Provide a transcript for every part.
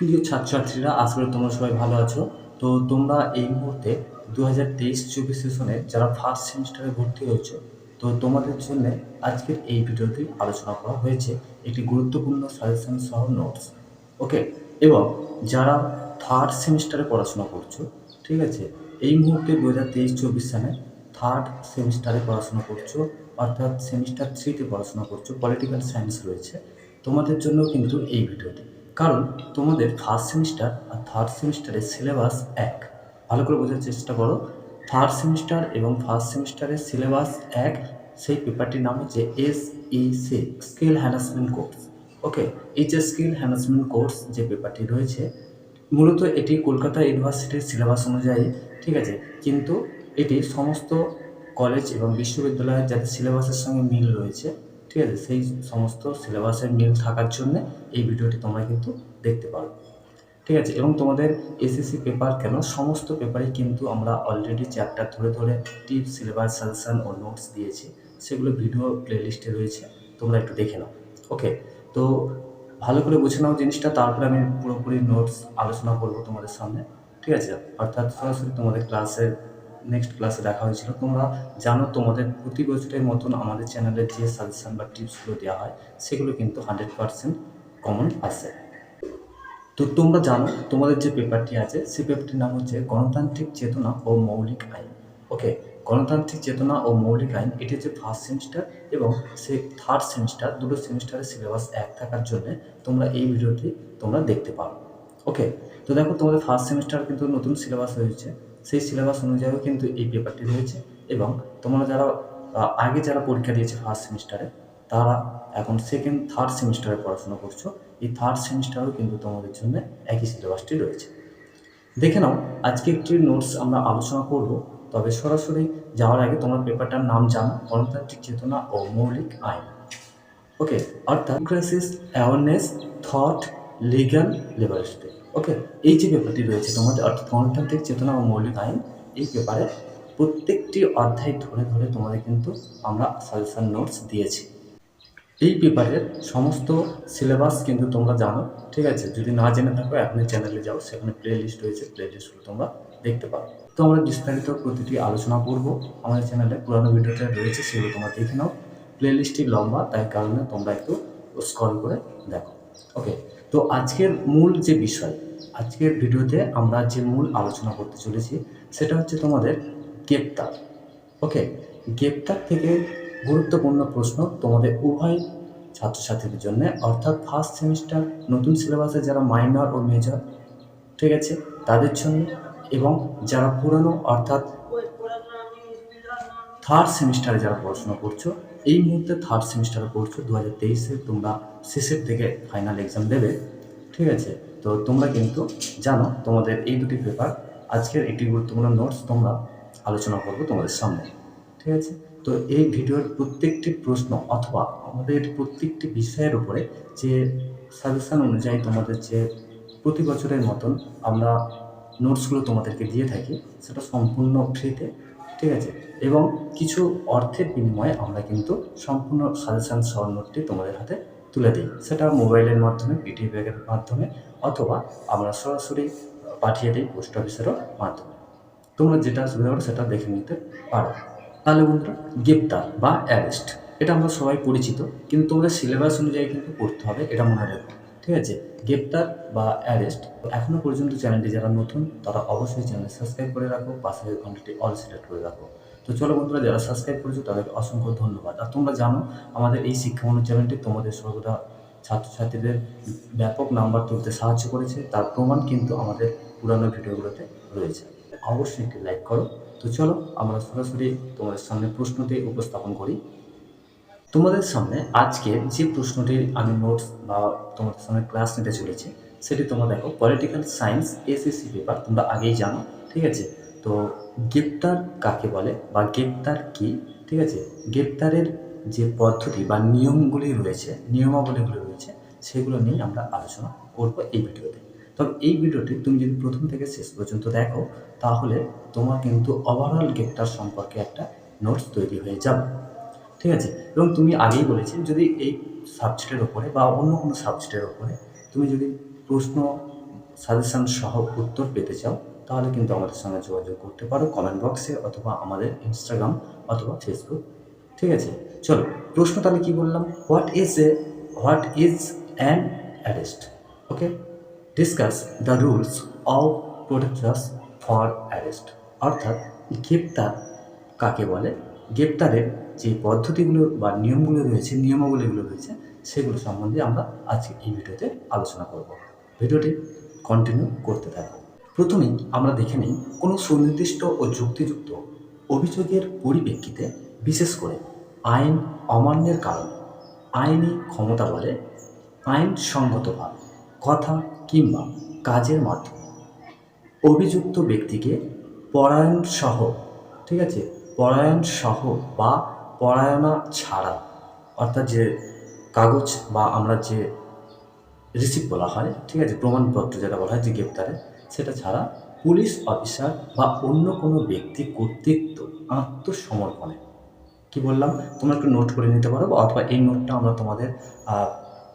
প্রিয় ছাত্রছাত্রীরা করি তোমরা সবাই ভালো আছো। তো তোমরা এই মুহূর্তে দু হাজার তেইশ চব্বিশ সেশনে যারা ফার্স্ট সেমিস্টারে ভর্তি হয়েছে, তো তোমাদের জন্য আজকের এই ভিডিওতে আলোচনা করা হয়েছে। একটি গুরুত্বপূর্ণ সাজেশন সহ নোটস ওকে, এবং যারা থার্ড সেমিস্টারে পড়াশোনা করছ, ঠিক আছে, এই মুহূর্তে দু হাজার তেইশ চব্বিশ সালে থার্ড সেমিস্টারে পড়াশোনা করছ, অর্থাৎ সেমিস্টার থ্রিতে পড়াশোনা করছ পলিটিক্যাল সায়েন্স রয়েছে। তোমাদের জন্য কিন্তু এই ভিডিওটি। কারণ তোমাদের ফার্স্ট সেমিস্টার আর থার্ড সেমিস্টারের সিলেবাস এক। ভালো করে বোঝার চেষ্টা করো। থার্ড সেমিস্টার এবং ফার্স্ট সেমিস্টারের সিলেবাস এক, সেই পেপারটির নাম হচ্ছে S E C skill harassment course okay এই যে স্কিল হ্যারাসমেন্ট কোর্স যে পেপারটি রয়েছে, মূলত এটি কলকাতা ইউনিভার্সিটির সিলেবাস অনুযায়ী, ঠিক আছে? কিন্তু এটি সমস্ত কলেজ এবং বিশ্ববিদ্যালয়ের যাদের সিলেবাসের সঙ্গে মিল রয়েছে, ঠিক আছে? সেই সমস্ত সিলেবাসের মিল থাকার জন্য এই ভিডিওটি তোমরা কিন্তু দেখতে পারো, ঠিক আছে? এবং তোমাদের এসএসসি পেপার কেন? সমস্ত পেপারে কিন্তু আমরা অলরেডি চ্যাপ্টার ধরে ধরে টিপস সিলেবাস সাজেশন ও নোটস দিয়েছি। সেগুলো ভিডিও প্লেলিস্টে রয়েছে, তোমরা একটু দেখে নাও ওকে তো ভালো করে বুঝে নাও জিনিসটা, তারপরে আমি পুরোপুরি নোটস আলোচনা করব তোমাদের সামনে, ঠিক আছে? অর্থাৎ সরাসরি তোমাদের ক্লাসের নেক্সট ক্লাসে দেখা হয়েছিল। তোমরা জানো তোমাদের প্রতি বছরের মতন আমাদের চ্যানেলে যে সাজেশন বা টিপসগুলো দেওয়া হয়, সেগুলো কিন্তু হান্ড্রেড পারসেন্ট কমন আসে তো তোমরা জানো তোমাদের যে পেপারটি আছে, সেই পেপারটির নাম হচ্ছে গণতান্ত্রিক চেতনা ও মৌলিক আইন। ওকে গণতান্ত্রিক চেতনা ও মৌলিক আইন, এটি হচ্ছে ফার্স্ট সেমিস্টার এবং সে থার্ড সেমিস্টার দুটো সেমিস্টারের সিলেবাস এক থাকার জন্য তোমরা এই ভিডিওটি তোমরা দেখতে পারো। ওকে তো দেখো তোমাদের ফার্স্ট সেমিস্টার কিন্তু নতুন সিলেবাস হয়েছে। সেই সিলেবাস অনুযায়ীও কিন্তু এই পেপারটি রয়েছে এবং তোমরা যারা আগে যারা পরীক্ষা দিয়েছে ফার্স্ট সেমিস্টারে তারা এখন সেকেন্ড থার্ড সেমিস্টারে পড়াশোনা করছ। এই থার্ড সেমিস্টারেও কিন্তু তোমাদের জন্য একই সিলেবাসটি রয়েছে। দেখে নাও, আজকে একটি নোটস আমরা আলোচনা করব। তবে সরাসরি যাওয়ার আগে তোমার পেপারটার নাম জানো, গণতান্ত্রিক চেতনা ও মৌলিক আইন। ওকে অর্থাৎ awareness thought legal liberation okay এই যে পেপারটি রয়েছে তোমাদের, অর্থাৎ গণতান্ত্রিক চেতনা ও মৌলিক আইন, এই পেপারে প্রত্যেকটি অধ্যায় ধরে ধরে তোমাদের কিন্তু আমরা সাজেশন নোটস দিয়েছি। এই পেপারের সমস্ত সিলেবাস কিন্তু তোমরা জানো, ঠিক আছে? যদি না জেনে থাকো, এখনই চ্যানেলে যাও, সেখানে প্লে লিস্ট রয়েছে প্লে লিস্টগুলো তোমরা দেখতে পারো। তো আমরা বিস্তারিত প্রতিটি আলোচনা করব। আমাদের চ্যানেলে পুরানো ভিডিওতে রয়েছে, সেগুলো তোমরা দেখে নাও। প্লে লিস্টটি লম্বা, তাই কারণে তোমরা একটু স্ক্রল করে দেখো। ওকে তো আজকের মূল যে বিষয়, আজকের ভিডিওতে আমরা যে মূল আলোচনা করতে চলেছি, সেটা হচ্ছে তোমাদের গ্রেপ্তার। ওকে গ্রেপ্তার থেকে গুরুত্বপূর্ণ প্রশ্ন তোমাদের উভয় ছাত্রছাত্রীদের জন্য, অর্থাৎ ফার্স্ট সেমিস্টার নতুন সিলেবাসে যারা মাইনর ও মেজর ঠিক আছে? তাদের জন্য এবং যারা পুরানো, অর্থাৎ থার্ড সেমিস্টারে যারা পড়াশোনা করছ, এই মুহূর্তে থার্ড সেমিস্টারে পড়ছো দু হাজার তেইশে তোমরা শেষের থেকে ফাইনাল এক্সাম দেবে, ঠিক আছে? তো তোমরা কিন্তু জানো, তোমাদের এই দুটি পেপার আজকের একটি গুরুত্বপূর্ণ নোটস তোমরা আলোচনা করব তোমাদের সামনে, ঠিক আছে? তো এই ভিডিওর প্রত্যেকটি প্রশ্ন অথবা আমাদের প্রত্যেকটি বিষয়ের উপরে যে সাজেশন অনুযায়ী তোমাদের যে প্রতি বছরের মতন আমরা নোটসগুলো তোমাদেরকে দিয়ে থাকি, সেটা সম্পূর্ণ ফ্রিতে ঠিক আছে? এবং কিছু অর্থের বিনিময়ে আমরা কিন্তু সম্পূর্ণ সাজেশান সহ নোটটি তোমাদের হাতে তুলে দিই। সেটা মোবাইলের মাধ্যমে, পিডিএফ ব্যাগের মাধ্যমে অথবা আমরা সরাসরি পাঠিয়ে দিই পোস্ট অফিসেরও মাধ্যমে। তোমরা যেটা সুবিধা করো সেটা দেখে নিতে পারো। তাহলে বন্ধুরা, গ্রেপ্তার বা অ্যারেস্ট, এটা আমরা সবাই পরিচিত, কিন্তু তোমাদের সিলেবাস অনুযায়ী কিন্তু পড়তে হবে, এটা মনে রাখবে ঠিক আছে? গ্রেপ্তার বা অ্যারেস্ট। এখনও পর্যন্ত চ্যানেলটি যারা নতুন, তারা অবশ্যই চ্যানেল সাবস্ক্রাইব করে রাখো, পাশে ঘন্টাটি অল সিলেক্ট করে রাখো। তো চলো বন্ধুরা, যারা সাবস্ক্রাইব করেছ তাদেরকে অসংখ্য ধন্যবাদ। আর তোমরা জানো, আমাদের এই শিক্ষামূলক চ্যানেলটি তোমাদের সর্বদা ছাত্রছাত্রীদের ব্যাপক নাম্বার তুলতে সাহায্য করেছে। তার প্রমাণ কিন্তু আমাদের পুরানো ভিডিওগুলোতে রয়েছে। অবশ্যই একটি লাইক করো। তো চলো, আমরা সরাসরি তোমাদের সামনে প্রশ্নটি উপস্থাপন করি। তোমাদের সামনে আজকে যে প্রশ্নটির আমি নোটস বা তোমাদের সামনে ক্লাস নিতে চলেছি, সেটি তোমরা দেখো পলিটিক্যাল সায়েন্স এসএসসি পেপার তোমরা আগেই জানো, ঠিক আছে? তো গ্রেপ্তার কাকে বলে বা গ্রেপ্তার কি, ঠিক আছে? গ্রেপ্তারের যে পদ্ধতি বা নিয়মগুলি রয়েছে নিয়মাবলীগুলি রয়েছে, সেগুলো নিয়ে আমরা আলোচনা করব এই ভিডিওতে। তবে এই ভিডিওটি তুমি যদি প্রথম থেকে শেষ পর্যন্ত দেখো, তাহলে তোমার কিন্তু ওভারঅল গ্রেপ্তার সম্পর্কে একটা নোটস তৈরি হয়ে যাবে। ঠিক আছে? এবং তুমি আগেই বলেছি যদি এই সাবজেক্টের ওপরে বা অন্য কোনো সাবজেক্টের ওপরে তুমি যদি প্রশ্ন সাজেশন সহ উত্তর পেতে চাও, তাহলে কিন্তু আমাদের সঙ্গে যোগাযোগ করতে পারো কমেন্ট বক্সে অথবা আমাদের ইনস্টাগ্রাম অথবা ফেসবুক ঠিক আছে? চলো প্রশ্ন তাহলে কী বললাম? What is a what is an arrest okay discuss the rules of protection for arrest অর্থাৎ গ্রেপ্তার কাকে বলে? গ্রেপ্তারের যে পদ্ধতিগুলো বা নিয়মগুলো রয়েছে নিয়মাবলীগুলো রয়েছে, সেগুলো সম্বন্ধে আমরা আজকে এই ভিডিওতে আলোচনা করব। ভিডিওটি কন্টিনিউ করতে থাকব প্রথমেই আমরা দেখে নিই কোনো সুনির্দিষ্ট ও যুক্তিযুক্ত অভিযোগের পরিপ্রেক্ষিতে বিশেষ করে আইন অমান্যের কারণ, আইনি ক্ষমতা বলে আইনসঙ্গতভাবে কথা কিংবা কাজের মাধ্যমে। অভিযুক্ত ব্যক্তিকে পরায়ণ সহ ঠিক আছে পরায়ণ সহ বা পরায়ণা ছাড়া, অর্থাৎ যে কাগজ বা আমরা যে রিসিপ্ট বলা হয়, ঠিক আছে, প্রমাণপত্র যেটা বলা হয় যে গ্রেপ্তারে, সেটা ছাড়া পুলিশ অফিসার বা অন্য কোনো ব্যক্তি কর্তৃত্ব আত্মসমর্পণে। কি বললাম? তোমরা একটু নোট করে নিতে পারো, অথবা এই নোটটা আমরা তোমাদের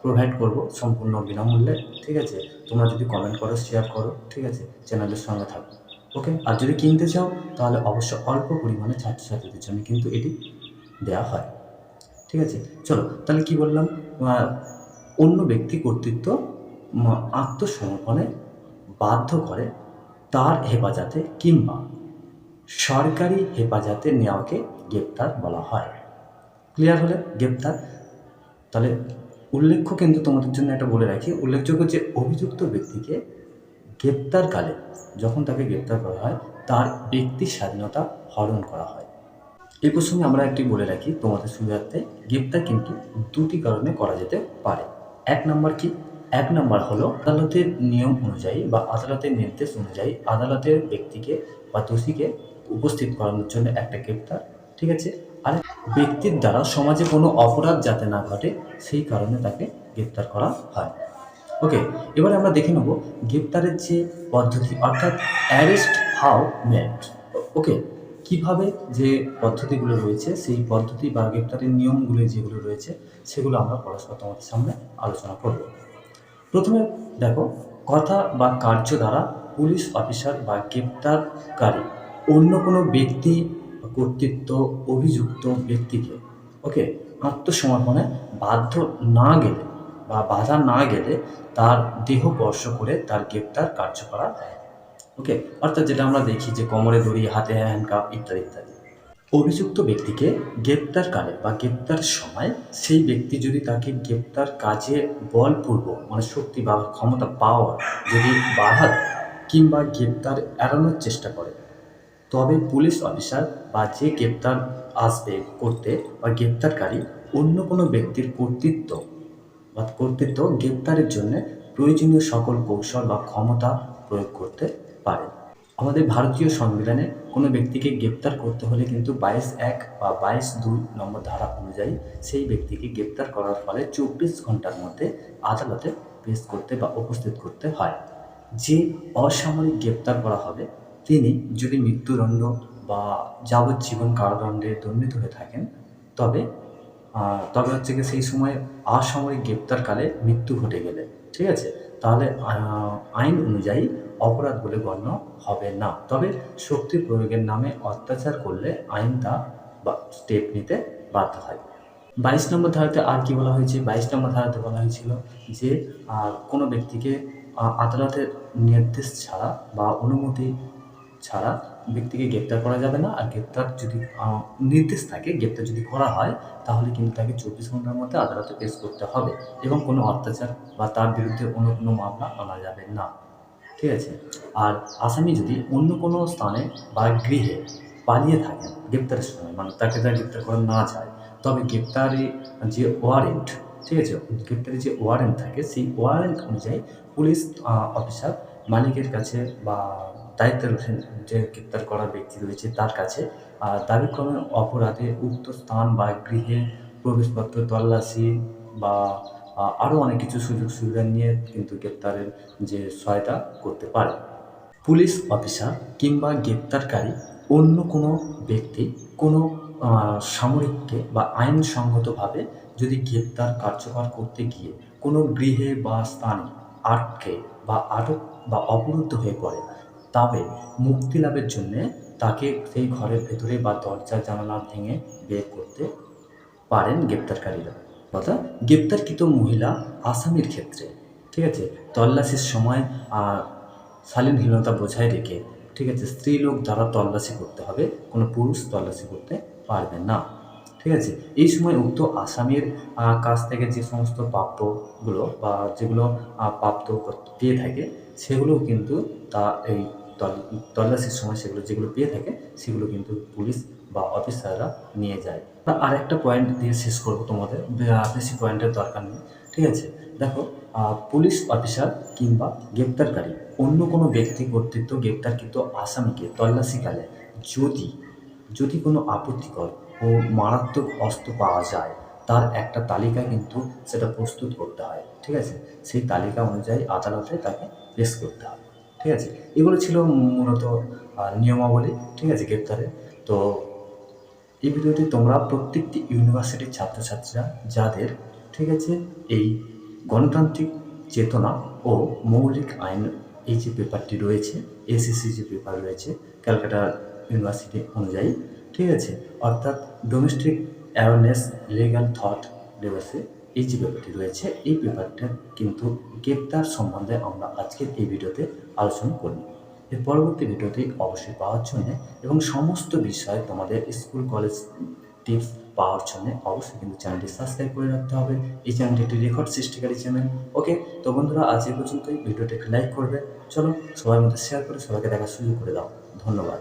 প্রোভাইড করব সম্পূর্ণ বিনামূল্যে, ঠিক আছে? তোমরা যদি কমেন্ট করো শেয়ার করো, ঠিক আছে? চ্যানেলের সঙ্গে থাকো। ওকে, আর যদি কিনতে চাও, তাহলে অবশ্য অল্প পরিমাণে ছাত্রছাত্রীদের জন্য কিন্তু এটি দেওয়া হয়। ঠিক আছে? চলো, তাহলে কি বললাম? অন্য ব্যক্তি কর্তৃত্ব আত্মসমর্পণে বাধ্য করে তার হেফাজতে কিংবা সরকারি হেফাজতে নেওয়াকে গ্রেপ্তার বলা হয়। ক্লিয়ার হলে? গ্রেপ্তার। তাহলে উল্লেখ্য কিন্তু তোমাদের জন্য একটা বলে রাখি, উল্লেখযোগ্য যে অভিযুক্ত ব্যক্তিকে গ্রেপ্তারকালে যখন তাকে গ্রেপ্তার করা হয়, তার ব্যক্তি স্বাধীনতা হরণ করা হয়। এই প্রসঙ্গে আমরা একটি বলে রাখি, তোমাদের সুবিধার্থে গ্রেপ্তার কিন্তু দুটি কারণে করা যেতে পারে। এক নম্বর কি? এক নম্বর হলো, আদালতের নিয়ম অনুযায়ী বা আদালতের নির্দেশ অনুযায়ী আদালতের ব্যক্তিকে বা দোষীকে উপস্থিত করানোর জন্য একটা গ্রেপ্তার, ঠিক আছে? আর ব্যক্তির দ্বারা সমাজে কোনো অপরাধ যাতে না ঘটে, সেই কারণে তাকে গ্রেপ্তার করা হয়। ওকে এবারে আমরা দেখে নেব গ্রেপ্তারের যে পদ্ধতি, অর্থাৎ অ্যারেস্ট হাউ মেড ওকে কীভাবে যে পদ্ধতিগুলো রয়েছে, সেই পদ্ধতি বা গ্রেপ্তারের নিয়মগুলো যেগুলো রয়েছে, সেগুলো আমরা পরস্পর তোমাদের সামনে আলোচনা করব। প্রথমে দেখো, কথা বা কার্য দ্বারা পুলিশ অফিসার বা গ্রেপ্তারকারী অন্য কোনো ব্যক্তি, কর্তৃত্ব, অভিযুক্ত ব্যক্তিকে ওকে আত্মসমর্পণে বাধ্য না গেলে বা বাধা না গেলে তার দেহ স্পর্শ করে তার গ্রেপ্তার কার্য করা হয় ওকে, অর্থাৎ যেটা আমরা দেখি যে কোমরে দড়ি, হাতে হ্যান্ডকাপ ইত্যাদি ইত্যাদি। অভিযুক্ত ব্যক্তিকে গ্রেপ্তারকালে বা গ্রেপ্তার সময় সেই ব্যক্তি যদি তাকে গ্রেপ্তার কাজে বলপূর্বক মানে শক্তি বা ক্ষমতা পাওয়ার যদি বাধা কিংবা গ্রেপ্তার এড়ানোর চেষ্টা করে, তবে পুলিশ অফিসার বা যে গ্রেপ্তার আসবে করতে বা গ্রেপ্তারকারী অন্য কোনো ব্যক্তির কর্তৃত্ব বা কর্তৃত্ব গ্রেপ্তারের জন্য প্রয়োজনীয় সকল কৌশল বা ক্ষমতা প্রয়োগ করতে পারে। আমাদের ভারতীয় সংবিধানে কোনো ব্যক্তিকে গ্রেপ্তার করতে হলে কিন্তু বাইশ এক বা বাইশ দুই নম্বর ধারা অনুযায়ী সেই ব্যক্তিকে গ্রেপ্তার করার ফলে চব্বিশ ঘণ্টার মধ্যে আদালতে পেশ করতে বা উপস্থিত করতে হয়। যে অসামরিক গ্রেপ্তার করা হবে, তিনি যদি মৃত্যুদণ্ড বা যাবজ্জীবন কারাদণ্ডে দণ্ডিত হয়ে থাকেন, তবে তবে হচ্ছে কি সেই সময় অসামরিক গ্রেপ্তারকালে মৃত্যু ঘটে গেলে, ঠিক আছে? তাহলে আইন অনুযায়ী অপরাধ বলে গণ্য হবে না। তবে শক্তি প্রয়োগের নামে অত্যাচার করলে আইন তা স্টেপ নিতে বাধ্য হয়। বাইশ নম্বর ধারাতে আর কি বলা হয়েছে? বাইশ নম্বর ধারাতে বলা হয়েছিল যে কোনো ব্যক্তিকে আদালতের নির্দেশ ছাড়া বা অনুমতি ছাড়া ব্যক্তিকে গ্রেপ্তার করা যাবে না। আর গ্রেপ্তার যদি নির্দেশ থাকে, গ্রেপ্তার যদি করা হয়, তাহলে কিন্তু তাকে চব্বিশ ঘণ্টার মধ্যে আদালতে পেশ করতে হবে এবং কোনো অত্যাচার বা তার বিরুদ্ধে অন্য কোনো মামলা আনা যাবে না। ঠিক আছে? আর আসামি যদি অন্য কোনো স্থানে বা গৃহে পালিয়ে থাকেন গ্রেপ্তারের সময় মানে তাকে তার গ্রেপ্তার করা না যায়, তবে গ্রেপ্তারি যে ওয়ারেন্ট, ঠিক আছে? গ্রেপ্তারি যে ওয়ারেন্ট থাকে, সেই ওয়ারেন্ট অনুযায়ী পুলিশ অফিসার মালিকের কাছে বা দায়িত্বের যে গ্রেপ্তার করা ব্যক্তি রয়েছে তার কাছে। দাবিক্রমে অপরাধে উক্ত স্থান বা গৃহে প্রবেশপত্র তল্লাশি বা আরও অনেক কিছু সুযোগ সুবিধা নিয়ে কিন্তু গ্রেপ্তারের যে সহায়তা করতে পারে। পুলিশ অফিসার কিংবা গ্রেপ্তারকারী অন্য কোনো ব্যক্তি কোনো সামরিককে বা আইনসঙ্গতভাবে যদি গ্রেপ্তার কার্যকর করতে গিয়ে কোনো গৃহে বা স্থানে আটকে বা আটক বা অবরুদ্ধ হয়ে পড়ে তবে মুক্তি লাভের জন্যে তাকে সেই ঘরের ভেতরে বা দরজা জানালা ভেঙে বের করতে পারেন গ্রেপ্তারকারীরা। অর্থাৎ গ্রেপ্তারকৃত মহিলা আসামির ক্ষেত্রে ঠিক আছে তল্লাশির সময় আহ, শালীনহীনতা বজায় রেখে ঠিক আছে স্ত্রী লোক দ্বারা তল্লাশি করতে হবে কোনো পুরুষ তল্লাশি করতে পারবে না। ঠিক আছে? এই সময় উক্ত আসামির কাছ থেকে যে সমস্ত প্রাপ্যগুলো বা যেগুলো প্রাপ্ত পেয়ে থাকে সেগুলোও কিন্তু তা এই তল- তল্লাশির সময় সেগুলো যেগুলো পেয়ে থাকে, সেগুলো কিন্তু পুলিশ বা অফিসাররা নিয়ে যায়। আর একটা পয়েন্ট দিয়ে শেষ করব তোমাদের। বেশি পয়েন্টের দরকার নেই, ঠিক আছে? দেখো পুলিশ অফিসার কিংবা গ্রেপ্তারকারী, অন্য কোনো ব্যক্তি কর্তৃত্ব গ্রেপ্তারকৃত আসামিকে তল্লাশিকালে যদি যদি কোনো আপত্তিকর ও মারাত্মক অস্ত্র পাওয়া যায়, তার একটা তালিকা কিন্তু সেটা প্রস্তুত করতে হয়, ঠিক আছে? সেই তালিকা অনুযায়ী আদালতে তাকে পেশ করতে হবে, ঠিক আছে? এগুলো ছিল মূলত নিয়মাবলী, ঠিক আছে গ্রেপ্তারের তো এই ভিডিওটি তোমরা প্রত্যেকটি ইউনিভার্সিটির ছাত্রছাত্রীরা যাদের, ঠিক আছে, এই গণতান্ত্রিক চেতনা ও মৌলিক আইন এই যে পেপারটি রয়েছে এসএসসি যে পেপার রয়েছে ক্যালকাটা ইউনিভার্সিটি অনুযায়ী ঠিক আছে। অর্থাৎ ডোমেস্টিক অ্যাওয়ারনেস লিগাল থট লেভেলসে এই যে পেপারটি রয়েছে, এই পেপারটা কিন্তু গ্রেপ্তার সম্বন্ধে আমরা আজকের এই ভিডিওতে আলোচনা করব। এর পরবর্তী ভিডিওটি অবশ্যই পাওয়ার জন্য এবং সমস্ত বিষয়ে তোমাদের স্কুল, কলেজ টিপস পাওয়ার জন্য অবশ্যই কিন্তু চ্যানেলটি সাবস্ক্রাইব করে রাখতে হবে। এই চ্যানেলটি একটি রেকর্ড সৃষ্টিকারী চ্যানেল ওকে তো বন্ধুরা, আজ এই পর্যন্তই। ভিডিওটি লাইক করবে। চলো সবার মধ্যে শেয়ার করে সবাইকে দেখার সুযোগ করে দাও। ধন্যবাদ।